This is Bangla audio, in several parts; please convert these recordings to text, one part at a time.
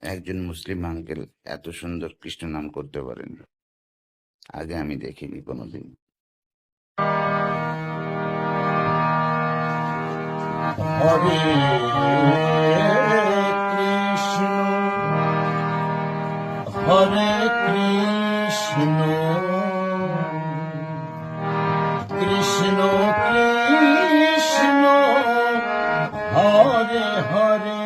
একজন মুসলিম আঙ্কেল এত সুন্দর কৃষ্ণ নাম করতে পারেন। আগে আমি দেখিনি কোনোদিন। কৃষ্ণ, হরে কৃষ্ণ। কৃষ্ণ কৃষ্ণ, হরে হরে।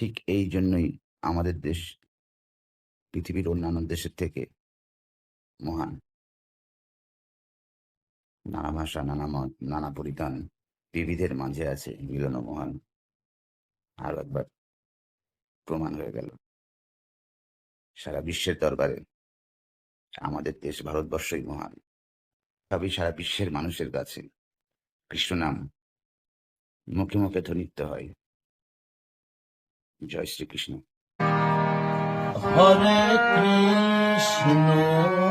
ঠিক এই জন্যই আমাদের দেশ পৃথিবীর অন্যান্য দেশের থেকে মহান। নানা ভাষা, নানা মত, নানা পরিধান বিবিধের মাঝে আছে মিলন মহান। আরও একবার প্রমাণ হয়ে গেল। সারা বিশ্বের দরবারে আমাদের দেশ ভারতবর্ষই মহান। তবে সারা বিশ্বের মানুষের কাছে। কৃষ্ণ নাম মুখে মুখে ধ্বনিত হয়। জয় শ্রীকৃষ্ণ। হরে কৃষ্ণ।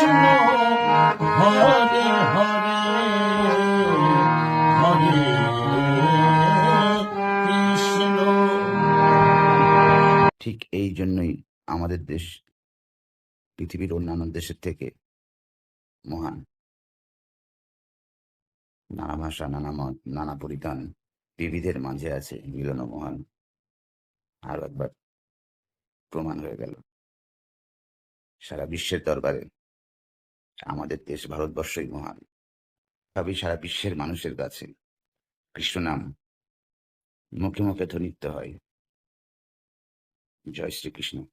ঠিক এই জন্যই আমাদের দেশ, পৃথিবীর অন্যান্য দেশের থেকে মহান। নানা ভাষা, নানা মত, নানা পরিধান বিবিধের মাঝে আছে মিলন মহান। আরও একবার প্রমাণ হয়ে গেল। সারা বিশ্বের দরবারে আমাদের দেশ ভারতবর্ষই মহান। তবে সারা বিশ্বের মানুষের কাছে। কৃষ্ণ নাম। মুখে মুখে ধ্বনিত হয়। জয় শ্রীকৃষ্ণ।